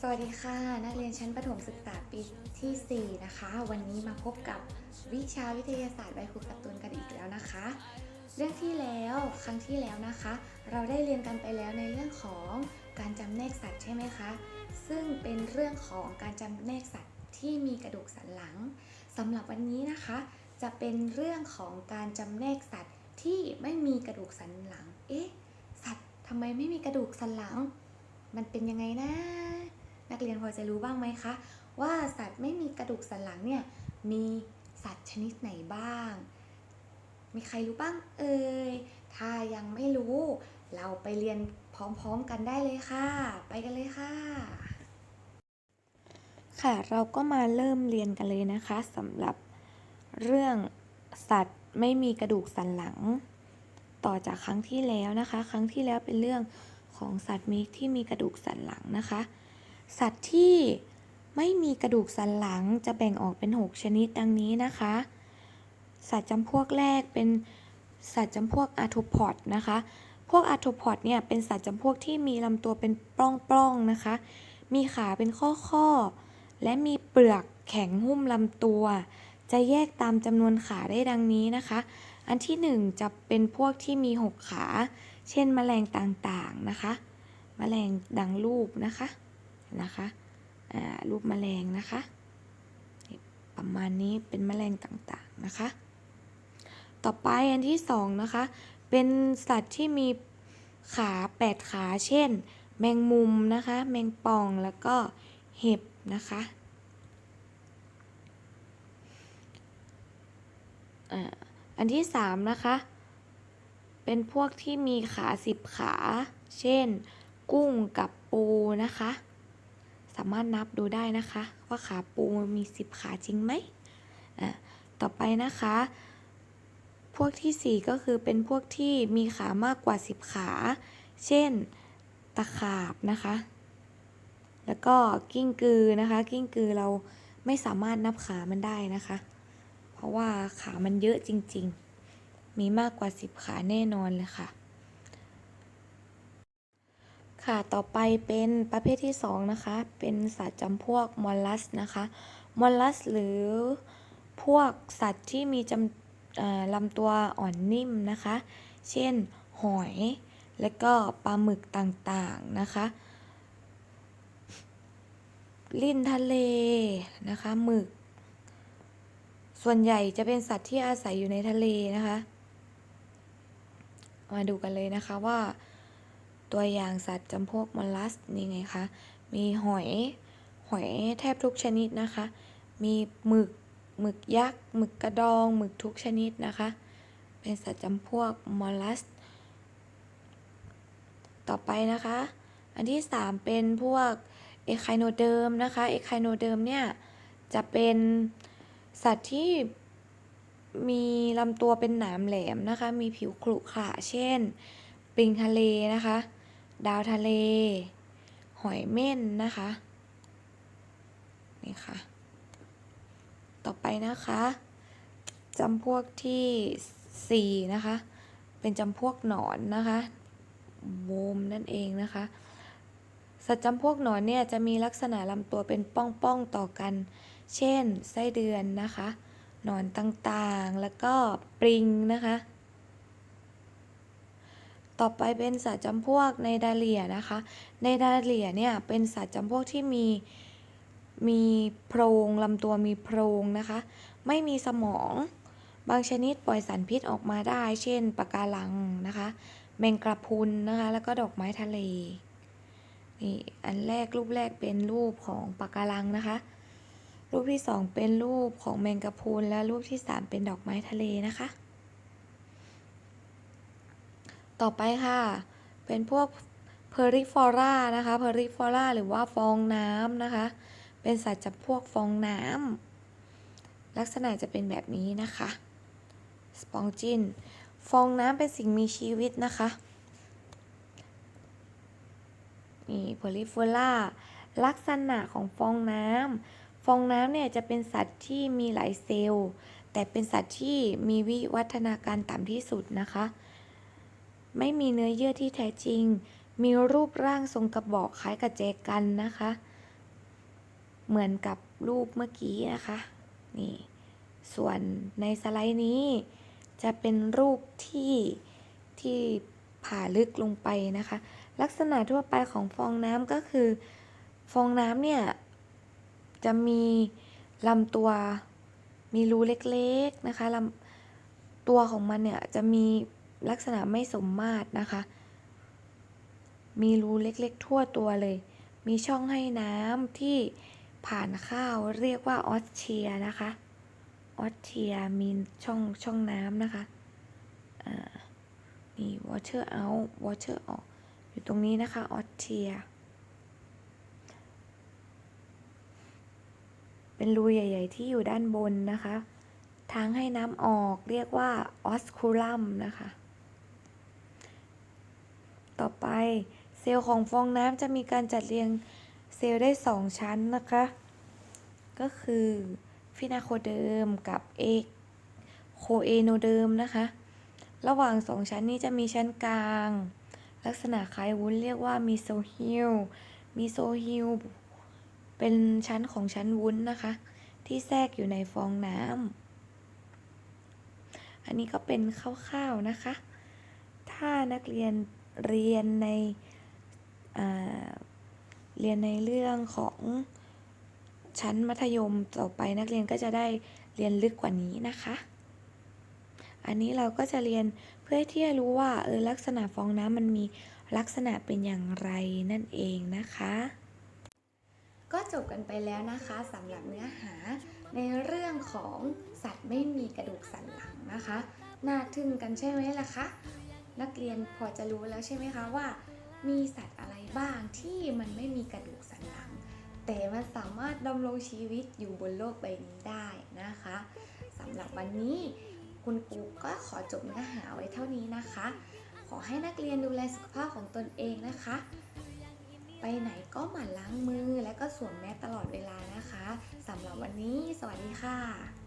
สวัสดีค่ะ นักเรียนชั้นประถมศึกษาปีที่ 4 นะคะ วันนี้มาพบกับวิชาวิทยาศาสตร์ใบครูการ์ตูนกันอีกแล้วนะคะ เรื่องที่แล้วครั้งที่แล้วนะคะ เราได้เรียนกันไปแล้วในเรื่องของการจำแนกสัตว์ใช่ไหมคะ ซึ่งเป็นเรื่องของการจำแนกสัตว์ที่มีกระดูกสันหลังสำหรับวันนี้นะคะ จะเป็นเรื่องของการจำแนกสัตว์ที่ไม่มีกระดูกสันหลัง เอ๊ะ สัตว์ทำไมไม่มีกระดูกสันหลัง มันเป็นยังไงนะ นักเรียนพอจะรู้บ้างไหมคะ ว่าสัตว์ไม่มีกระดูกสันหลังเนี่ยมีสัตว์ชนิดไหนบ้าง มีใครรู้บ้างเอ่ยถ้ายังไม่รู้ เราไปเรียนพร้อมๆกันได้เลยค่ะ ไปกันเลยค่ะ ค่ะเราก็มาเริ่มเรียนกันเลยนะคะสำหรับเรื่องสัตว์ไม่มีกระดูกสันหลัง ต่อจากครั้งที่แล้วนะคะ ครั้งที่แล้วเป็นเรื่อง ของสัตว์มีที่มีกระดูกสันหลังนะคะ สัตว์ที่ไม่มีกระดูกสันหลังจะแบ่งออกเป็น 6 ชนิดดังนี้นะคะ สัตว์จำพวกแรกเป็นสัตว์จำพวกอาร์โทพอดนะคะ พวกอาร์โทพอดเนี่ยเป็นสัตว์จำพวกที่มีลำตัวเป็นปล้องๆนะคะ มีขาเป็นข้อๆ และมีเปลือกแข็งหุ้มลำตัว จะแยกตามจำนวนขาได้ดังนี้นะคะ อันที่หนึ่งจะเป็นพวกที่มี 6 ขา เช่นแมลงต่างๆนะคะแมลงดังรูปนะคะนะคะรูปแมลงนะคะประมาณนี้เป็นแมลงต่างๆนะคะ ต่อไปอันที่สองนะคะ เป็นสัตว์ที่มีขา8ขาเช่น แมงมุมนะคะ แมงป่องแล้วก็เห็บนะคะอันที่สามนะคะ เป็นพวกที่มีขาสิบขา เช่น กุ้งกับปูนะคะ สามารถนับดูได้นะคะ ว่าขาปูมีสิบขาจริงไหมอ่าต่อไปนะคะ พวกที่สี่ก็คือเป็นพวกที่มีขามากกว่าสิบขา เช่น ตะขาบนะคะ แล้วก็กิ้งกือนะคะ กิ้งกือเราไม่สามารถนับขามันได้นะคะ เพราะว่าขามันเยอะจริง ๆ มีมากกว่า 10 ขาแน่นอนเลยค่ะ ค่ะต่อไปเป็นประเภทที่ 2 นะคะ เป็นสัตว์จำพวกมอลลัสนะคะ มอลลัสหรือพวกสัตว์ที่มีจำลำตัวอ่อนนิ่มนะคะ เช่นหอย และก็ปลาหมึกต่างๆนะคะ ลิ้นทะเลนะคะหมึก ส่วนใหญ่จะเป็นสัตว์ที่อาศัยอยู่ในทะเลนะคะ มาดูกันเลยนะคะว่า ตัวอย่างสัตว์จำพวกมอลลัสนี่ไงคะ มีหอย หอยแทบทุกชนิดนะคะ มีหมึก หมึกยักษ์ หมึกกระดอง หมึกทุกชนิดนะคะ เป็นสัตว์จำพวกมอลลัส ต่อไปนะคะ อันที่ 3 เป็นพวกเอไคโนเดิมนะคะ เอไคโนเดิมเนี่ยจะเป็นสัตว์ที่ มีลำตัวเป็นหนามแหลมนะคะ มีผิวขรุขระเช่นปลิงทะเลนะคะ ดาวทะเล หอยเม่นนะคะนี่ค่ะ ต่อไปนะคะจำพวกที่4นะคะ เป็นจำพวกหนอนนะคะโวมนั่นเองนะคะ สัตว์จำพวกหนอนเนี่ยจะมีลักษณะลำตัวเป็นป้องๆต่อกัน เช่นไส้เดือนนะคะ นอนต่างๆ แล้วก็ปริงนะคะ ต่อไปเป็นสัตว์จำพวกในดาเลียนะคะ ในดาเลียเนี่ยเป็นสัตว์จำพวกที่มีมีโพรงลำตัวมีโพรงนะคะ ไม่มีสมอง บางชนิดปล่อยสารพิษออกมาได้ เช่นปะการังนะคะ แมงกระพุนนะคะ แล้วก็ดอกไม้ทะเลนี่อันแรกรูปแรกเป็นรูปของปะการังนะคะ รูปที่สองเป็นรูปของแมงกะพรุนและรูปที่สามเป็นดอกไม้ทะเลนะคะ ต่อไปค่ะ เป็นพวกเพอริฟอรานะคะเพอริฟอราหรือว่าฟองน้ำนะคะ เป็นสัตว์จำพวกฟองน้ำลักษณะจะเป็นแบบนี้นะคะสปองจินฟองน้ำเป็นสิ่งมีชีวิตนะคะนี่เพอริฟอราลักษณะของฟองน้ำ ฟองน้ำเนี่ยจะเป็นสัตว์ที่มีหลายเซลล์ แต่เป็นสัตว์ที่มีวิวัฒนาการต่ำที่สุดนะคะ ไม่มีเนื้อเยื่อที่แท้จริง มีรูปร่างทรงกระบอกคล้ายกับแจกันนะคะ เหมือนกับรูปเมื่อกี้นะคะนี่ส่วนในสไลด์นี้ จะเป็นรูปที่ที่ผ่าลึกลงไปนะคะ ลักษณะทั่วไปของฟองน้ำก็คือ ฟองน้ำเนี่ย จะมีลำตัวมีรูเล็กๆนะคะลำตัวของมันเนี่ยจะมีลักษณะไม่สมมาตรนะคะ มีรูเล็กๆ ทั่วตัวเลย มีช่องให้น้ำที่ผ่านข้าวเรียกว่าออสเชียนะคะ ออสเชียมีช่องช่องน้ำนะคะอ่านี่ water out water ออกอยู่ตรงนี้นะคะออสเชีย เป็นรูใหญ่ ๆ ที่อยู่ด้านบนนะคะ ทางให้น้ำออกเรียกว่าออสคูลัมนะคะ ต่อไปเซลล์ของฟองน้ำจะมีการจัดเรียงเซลล์ได้ 2 ชั้นนะคะ ก็คือฟินาโคเดิมกับเอกโคเอโนเดิมนะคะ ระหว่างสองชั้นนี้จะมีชั้นกลาง ลักษณะคล้ายวุ้นเรียกว่ามีโซฮิลมีโซฮิล เป็นชั้นของชั้นวุ้นนะคะ ที่แทรกอยู่ในฟองน้ำอันนี้ก็เป็นคร่าวๆนะคะ ถ้านักเรียนเรียนในเรียนในเรื่องของชั้นมัธยมต่อไปนักเรียนก็จะได้เรียนลึกกว่านี้นะคะ อันนี้เราก็จะเรียนเพื่อที่จะรู้ว่าเออลักษณะฟองน้ำมันมีลักษณะเป็นอย่างไรนั่นเองนะคะ ก็จบกันไปแล้วนะคะสำหรับเนื้อหา ในเรื่องของสัตว์ไม่มีกระดูกสันหลังนะคะน่าทึ่งกันใช่ไหมล่ะคะ นักเรียนพอจะรู้แล้วใช่ไหมคะว่า มีสัตว์อะไรบ้างที่มันไม่มีกระดูกสันหลัง แต่มันสามารถดำรงชีวิตอยู่บนโลกใบนี้ได้นะคะสำหรับวันนี้คุณครูก็ขอจบเนื้อหาไว้เท่านี้นะคะ ขอให้นักเรียนดูแลสุขภาพของตนเองนะคะ ไปไหนก็หมั่นล้างมือและก็สวมแมสตลอดเวลานะคะสำหรับวันนี้ สวัสดีค่ะ